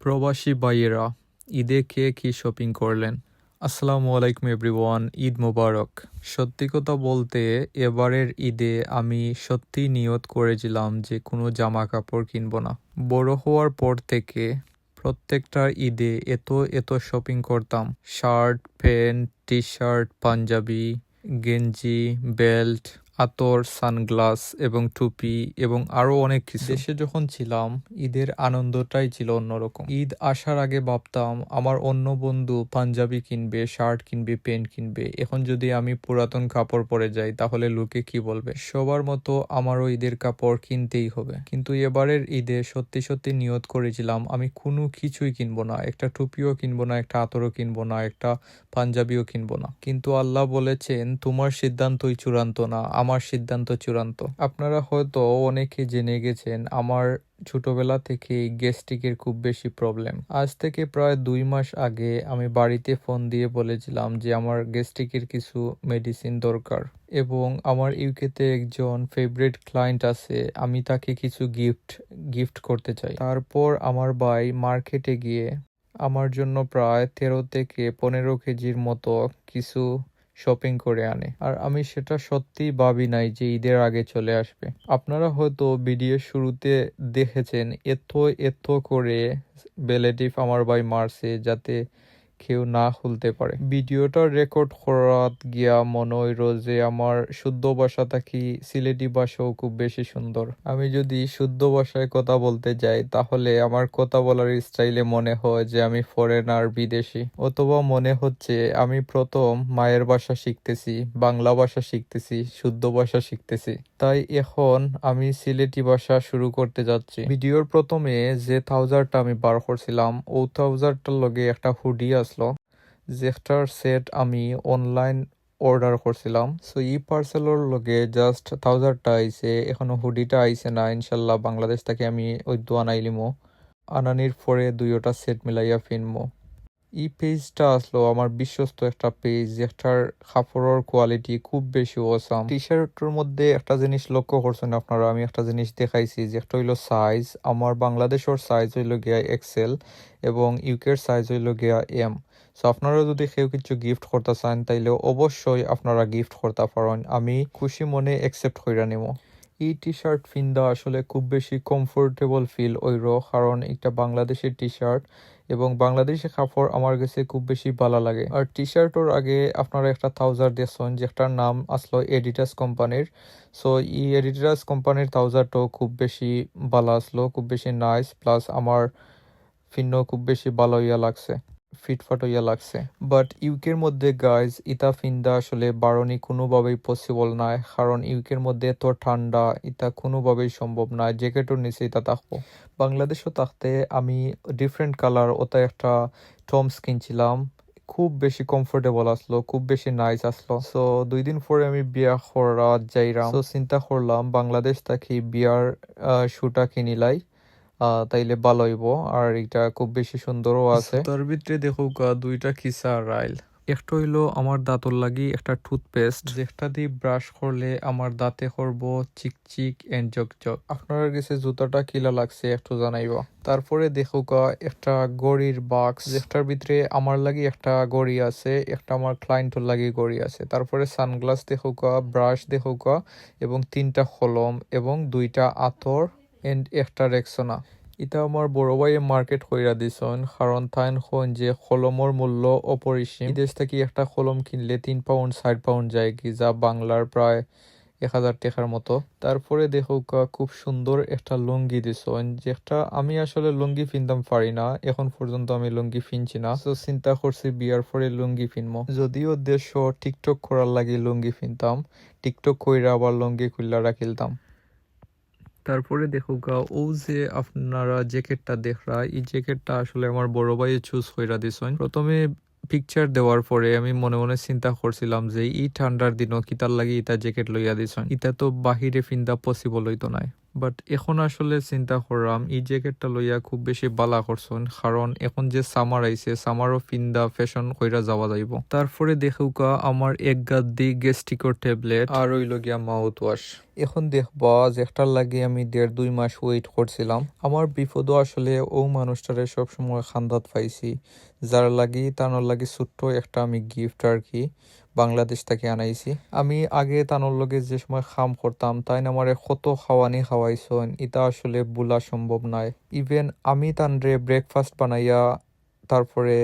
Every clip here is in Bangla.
প্রবাসী ভাইয়েরা, ঈদে কে কি শপিং করলেন? আসসালামু আলাইকুম এভরিওয়ান ঈদ মোবারক। সত্যি কথা বলতে, এবারের ঈদে আমি সত্যি নিয়ত করেছিলাম যে কোনো জামা কাপড় কিনব না। বড় হওয়ার পর থেকে প্রত্যেকটা ঈদে এত এত শপিং করতাম। শার্ট, প্যান্ট টি শার্ট পাঞ্জাবি, গেঞ্জি, বেল্ট আতর, সানগ্লাস এবং টুপি এবং আরও অনেক কিছু। দেশে যখন ছিলাম, ঈদের আনন্দটাই ছিল অন্যরকম। ঈদ আসার আগে ভাবতাম, আমার অন্য বন্ধু পাঞ্জাবি কিনবে, শার্ট কিনবে, প্যান্ট কিনবে। এখন যদি আমি পুরাতন কাপড় পরে যাই, তাহলে লোকে কি বলবে? সবার মতো আমারও ঈদের কাপড় কিনতেই হবে। কিন্তু এবারের ঈদে সত্যি সত্যি নিয়ত করেছিলাম, আমি কোনো কিছুই কিনবো না। একটা টুপিও কিনবো না, একটা আতরও কিনবো না, একটা পাঞ্জাবিও কিনবো না। কিন্তু আল্লাহ বলেছেন, তোমার সিদ্ধান্তই চূড়ান্ত না আমার সিদ্ধান্ত চূড়ান্ত। আপনারা হয়তো অনেকে জেনে গেছেন, আমার ছোটবেলা থেকে গ্যাস্ট্রিকের খুব বেশি প্রবলেম। আজ থেকে প্রায় দুই মাস আগে আমি বাড়িতে ফোন দিয়ে বলেছিলাম যে আমার গ্যাস্ট্রিকের কিছু মেডিসিন দরকার এবং আমার ইউকেতে একজন ফেভারিট ক্লায়েন্ট আছে, আমি তাকে কিছু গিফট গিফট করতে চাই। তারপর আমার ভাই মার্কেটে গিয়ে আমার জন্য প্রায় তেরো থেকে পনেরো কেজির মতো কিছু শপিং করে আনে। আর আমি সেটা সত্যি ভাবি নাই যে ঈদের আগে চলে আসবে। আপনারা হয়তো ভিডিও শুরুতে দেখেছেন, এত এত করে বেলেটিভ আমার ভাই মারছে যাতে কেউ না খুলতে পারে। ভিডিওটা রেকর্ড করাত গিয়া মনে হইল যে আমার শুদ্ধ ভাষা থাকি সিলেটি ভাষাও খুব বেশি সুন্দর। আমি যদি শুদ্ধ ভাষায় কথা বলতে যাই, তাহলে আমার কথা বলার স্টাইলে মনে হয় যে আমি ফরেনার বিদেশি। অথবা মনে হচ্ছে আমি প্রথম মায়ের ভাষা শিখতেছি, বাংলা ভাষা শিখতেছি, শুদ্ধ ভাষা শিখতেছি। তাই এখন আমি সিলেটি ভাষা শুরু করতে যাচ্ছি। ভিডিওর প্রথমে যে থাউজারটা আমি বার করছিলাম ও থাউজারটার লগে একটা হুডি আসলো। যেটার সেট আমি অনলাইন অর্ডার করছিলাম। সো ই পার্সেলর লগে জাস্ট থাউজারটা আইছে। এখনও হুডিটা আইছে না, ইনশাল্লাহ বাংলাদেশ থেকে আমি ওই দোয়ান আইলিমো আনানির পরে দুইটা সেট মিলাইয়া ফিনমো। ই পেজটা আসলো আমার বিশ্বস্ত একটা পেজ যেটার কাপড়ের কোয়ালিটি খুব বেশি অসাম টি শার্টের মধ্যে একটা জিনিস লক্ষ্য করছেন আপনারা, আমি একটা জিনিস দেখাইছি যেটা হইল সাইজ আমার বাংলাদেশের সাইজ হইল গিয়া এক্সেল এবং ইউকের সাইজ হইল গিয়া এম সো আপনারা যদি কেউ কিছু গিফট করতে চান, তাইলে অবশ্যই আপনারা গিফট করতে পারেন। আমি খুশি মনে অ্যাকসেপ্ট কইরা নেব। এই টি শার্ট ফিন্দা আসলে খুব বেশি কমফোর্টেবল ফিল ওইর, কারণ এটা বাংলাদেশের টি শার্ট এবং বাংলাদেশি কাপড় আমার কাছে খুব বেশি ভালো লাগে। আর টি শার্টর আগে আপনারা একটা থাউজার দিয়েছেন, যেটার নাম আসলো এডিটাস কোম্পানির। সো ই এডিটাস কোম্পানির থাউজারটাও খুব বেশি ভালো আসলো, খুব বেশি নাইস প্লাস আমার ফিন্ন খুব বেশি ভালো ইয়া লাগছে। ফিটফাট হইয়া লাগছে। বাট ইউকের মধ্যে গাইজ ইতা ফিন্দা আসলে বারণি কোনোভাবেই পসিবল নয় কারণ ইউকের মধ্যে এত ঠান্ডা, ইতা কোনোভাবেই সম্ভব নয় জ্যাকেটের নিচে ইতা থাকব। বাংলাদেশও থাকতে আমি ডিফারেন্ট কালার ওটা একটা টমস কিনছিলাম। খুব বেশি কমফোর্টেবল আসলো, খুব বেশি নাইস আসলো। সো দুই দিন পরে আমি বিয়া করা যাইরাম। তো চিন্তা করলাম, বাংলাদেশ থেকে বিয়ার শুটা কিনিলাই তাইলে ভালো হইব। আর এটা খুব বেশি সুন্দরও আছে। তার ভিতরে দেখো দুইটা কিসা রাইল। একটা হইল আমার দাঁতর লাগি একটা টুথপেস্ট। যেটা দিয়ে ব্রাশ করলে আমার দাঁতে করব চিকচিক এন্ড জকজক। আপনার কাছে জুতাটা কিলা লাগছে একটু জানাইব। তারপরে দেখো একটা গড়ির বাক্স যেটার ভিতরে আমার লাগি একটা গড়ি আছে একটা আমার ক্লায়েন্টর লাগি গড়ি আছে। তারপরে সানগ্লাস দেখো ব্রাশ দেখো এবং তিনটা কলম এবং দুইটা আতর। এন্ড একটা রেক্সোনা ইটা আমার বড় মার্কেট কইরা দিছন কারণ তাইন হন যে কলমর মূল্য অপরিসীম বিদেশ থেকে একটা কলম কিনলে তিন পাউন্ড ষাট পাউন্ড যায় কি, যা বাংলার প্রায় এক হাজার টাকার মতো। তারপরে দেখো খুব সুন্দর একটা লুঙ্গি দিছন যেটা আমি আসলে লুঙ্গি ফিনতাম পারি না, এখন পর্যন্ত আমি লুঙ্গি ফিনছি না। তো চিন্তা করছি বিয়ার পরে লুঙ্গি ফিনমো যদিও দেশ টিকটক করার লাগি লুঙ্গি ফিনতাম টিকটক কইরা আবার লুঙ্গি খুললা রাখিলতাম। তারপরে দেখো গা ও যে আপনারা জ্যাকেটটা দেখরা এই জ্যাকেটটা আসলে আমার বড় ভাই চুজ হইরা দিছেন। প্রথমে পিকচার দেওয়ার পরে আমি মনে মনে চিন্তা করছিলাম যে ই ঠান্ডার দিনও কিতার লাগে ইটা জ্যাকেট লইয়া দিছেন? ইটা তো বাহিরে ফিন্দা পসিবল হইতো নাই। বাট এখন আসলে চিন্তা করলাম, এই জ্যাকেটটা লইয়া খুব বেশি বালা করছন। কারণ এখন যে সামার আইছে সামারও ফিন্দা ফ্যাশন কইরা যাওয়া যাইব। তারপরে দেখুকা আমার এক গাদ্দি গেস্টিকর ট্যাবলেট আর ওই লগিয়া মাউথ ওয়াশ এখন দেখবা যেটার লাগে আমি দেড় দুই মাস ওয়েট করছিলাম। আমার বিপদও আসলে ও মানুষটারে সবসময় খান্দাত পাইছি। যার লাগি তার লাগি ছোট্ট একটা আমি গিফট আর কি। বাংলাদেশ থেকে আনাইছি। আমি আগে তানোর লগে যে সময় খাম করতাম, তাই আমারে কত খাওয়ানি খাওয়াইছন এটা আসলে বলা সম্ভব নয় ইভেন আমি তানরে ব্রেকফাস্ট বানাইয়া, তারপরে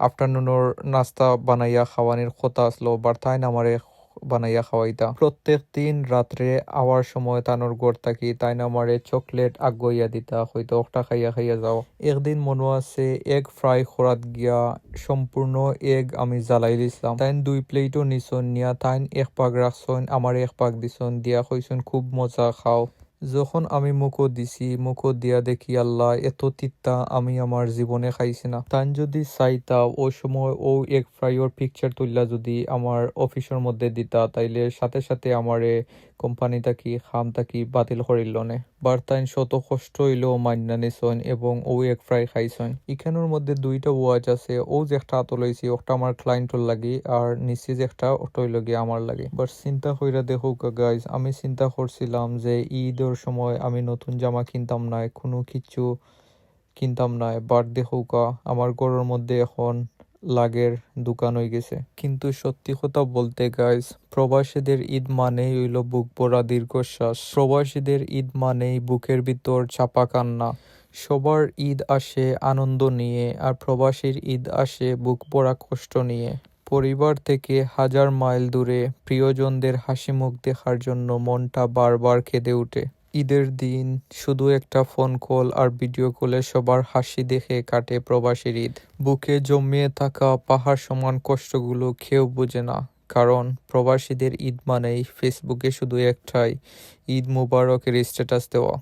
আফটারনুনের নাস্তা বানাইয়া খাওয়ানির কথা আসলো বাট তাই আমারে বানাইয়া খাওয়াইতা প্রত্যেক দিন রাত্রে আওয়ার সময় তানোর গড় থাকি তাই আমারে চকলেট আগুইয়া দিতা, হয়তো একটা খাইয়া খাইয়া যাও। একদিন মনে আছে এগ ফ্রাই খোরাত গিয়া সম্পূর্ণ এগ আমি জ্বালাই দিছিলাম। তাইন দুই প্লেটও নিছন নিয়া, তাইন এক পাক রাখছন আমার এক পাক দিছন, দিয়া কইছন খুব মজা, খাও। যখন আমি মুখো দিছি মুখো দিয়া দেখি আল্লাহ, এত তিত্তা আমি আমার জীবনে খাইছি না। তান যদি চাইতা, ও সময় ও এক ফ্রাইওর পিকচার তুললা যদি আমার অফিসের মধ্যে দিতা, তাইলে সাথে সাথে আমারে কোম্পানি থাকি খাম থাকি বাতিল করিল নে বার্তাইন শত কষ্ট হইলেও মান্না নিছন এবং ও এক ফ্রাই খাইছন ইখানোর মধ্যে দুইটা ওয়াচ আছে, ও যে একটা হাত লইছি, ওটা আমার ক্লায়েন্টর লাগি, আর নিচে যে একটা ওটাই লাগি আমার লাগে। বাট চিন্তা কইরা দেখো গাইজ আমি চিন্তা করছিলাম যে ঈদের সময় আমি নতুন জামা কিনতাম না, কোনো কিছু কিনতাম না। বাট দেখুকা আমার ঘরের মধ্যে এখন লাগের দোকান হয়ে গেছে। কিন্তু সত্যি কথা বলতে গাইজ প্রবাসীদের ঈদ মানেই হইল বুক ভরা দীর্ঘশ্বাস। প্রবাসীদের ঈদ মানেই বুকের ভিতর চাপা কান্না। সবার ঈদ আসে আনন্দ নিয়ে, আর প্রবাসীর ঈদ আসে বুক ভরা কষ্ট নিয়ে। পরিবার থেকে হাজার মাইল দূরে প্রিয়জনদের হাসি মুখ দেখার জন্য মনটা বারবার কেঁদে ওঠে ঈদের দিন শুধু একটা ফোন কল আর ভিডিও কলে সবার হাসি দেখে কাটে প্রবাসীর ঈদ। বুকে জমিয়ে থাকা পাহাড় সমান কষ্টগুলো খেয়েও বোঝে না, কারণ প্রবাসীদের ঈদ মানেই ফেসবুকে শুধু একটাই ঈদ মুবারকের স্ট্যাটাস দেওয়া।